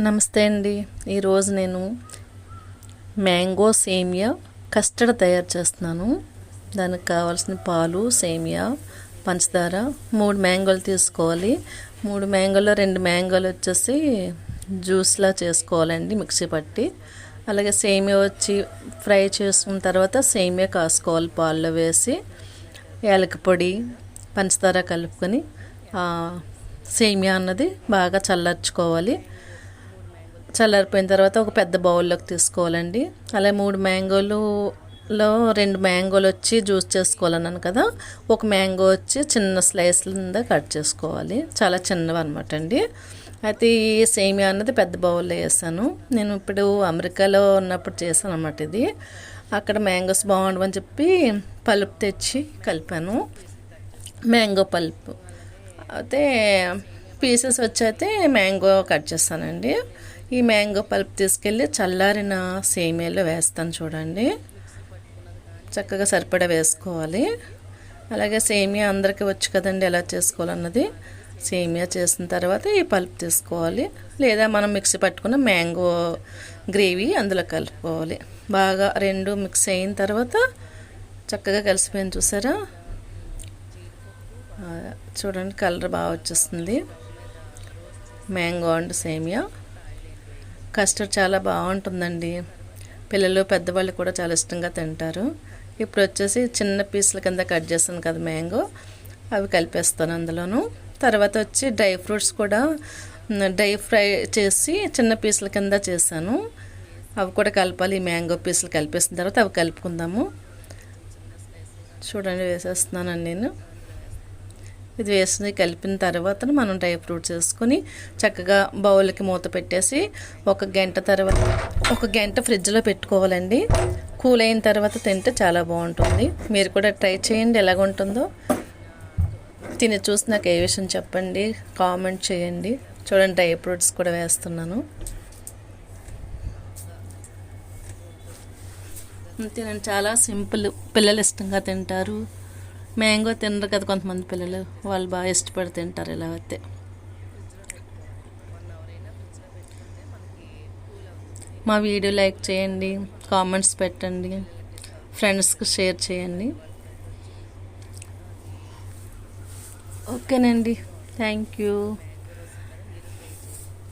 నమస్తే అండి. ఈరోజు నేను మ్యాంగో సేమియా కస్టర్డ్ తయారు చేస్తున్నాను. దానికి కావాల్సిన పాలు సేమియా పంచదార మూడు మ్యాంగోలు తీసుకోవాలి. మూడు మ్యాంగోలో రెండు మ్యాంగోలు వచ్చేసి జ్యూస్లా చేసుకోవాలండి మిక్సీ పట్టి. అలాగే సేమియా వచ్చి ఫ్రై చేసుకున్న తర్వాత సేమియా కాసుకోవాలి పాల్లో వేసి. ఏలక పొడి పంచదార కలుపుకొని సేమియా అన్నది బాగా చల్లార్చుకోవాలి. చల్లారిపోయిన తర్వాత ఒక పెద్ద బౌల్లోకి తీసుకోవాలండి. అలా మూడు మ్యాంగోలులో రెండు మ్యాంగోలు వచ్చి జ్యూస్ చేసుకోవాలన్నాను కదా. ఒక మ్యాంగో వచ్చి చిన్న స్లైస్ కింద కట్ చేసుకోవాలి. చాలా చిన్నవి అనమాట అండి అయితే ఈ సేమియా అన్నది పెద్ద బౌల్లో వేసాను. నేను ఇప్పుడు అమెరికాలో ఉన్నప్పుడు చేశాను అనమాట ఇది. అక్కడ మ్యాంగోస్ బాగుండవని చెప్పి పలుపు తెచ్చి కలిపాను. Mango pulp. అయితే పీసెస్ వచ్చి అయితే మ్యాంగో కట్ చేస్తానండి. ఈ మ్యాంగో పల్ప్ తీసుకెళ్ళి చల్లారిన సేమియాలో వేస్తాను చూడండి. చక్కగా సరిపడా వేసుకోవాలి. అలాగే సేమియా అందరికీ వచ్చు కదండి ఎలా చేసుకోవాలన్నది. సేమియా చేసిన తర్వాత ఈ పల్ప్ తీసుకోవాలి. లేదా మనం మిక్సీ పట్టుకున్న మ్యాంగో గ్రేవీ అందులో కలుపుకోవాలి. బాగా రెండు మిక్స్ అయిన తర్వాత చక్కగా కలిసిపోయింది చూసారా? చూడండి కలర్ బాగా వచ్చేస్తుంది. మ్యాంగో అండ్ సేమియా. కస్టర్డ్ చాలా బాగుంటుందండి. పిల్లలు పెద్దవాళ్ళు కూడా చాలా ఇష్టంగా తింటారు. ఇప్పుడు వచ్చేసి చిన్న పీసుల కింద కట్ చేస్తాను కదా మ్యాంగో అవి కలిపేస్తాను అందులోను. తర్వాత వచ్చి డ్రై ఫ్రూట్స్ కూడా డ్రై ఫ్రై చేసి చిన్న పీసుల కింద చేశాను. అవి కూడా కలపాలి ఈ మ్యాంగో పీసులు కలిపేసిన తర్వాత అవి కలుపుకుందాము. చూడండి వేసేస్తున్నానండి నేను. ఇది వేసి కలిపిన తర్వాత మనం డ్రై ఫ్రూట్స్ వేసుకొని చక్కగా బౌల్కి మూత పెట్టేసి ఒక గంట తర్వాత ఒక గంట ఫ్రిడ్జ్లో పెట్టుకోవాలండి. కూల్ అయిన తర్వాత తింటే చాలా బాగుంటుంది. మీరు కూడా ట్రై చేయండి ఎలాగుంటుందో. తిని చూసి నాకు ఏ విషయం చెప్పండి కామెంట్ చేయండి. చూడండి డ్రై ఫ్రూట్స్ కూడా వేస్తున్నాను. తినండి చాలా సింపుల్. పిల్లలు ఇష్టంగా తింటారు. మ్యాంగో తినరు కదా కొంతమంది పిల్లలు. వాళ్ళు బాగా ఇష్టపడి తింటారు ఇలా అయితే మా వీడియో లైక్ చేయండి కామెంట్స్ పెట్టండి ఫ్రెండ్స్కి షేర్ చేయండి. ఓకేనండి. Thank you.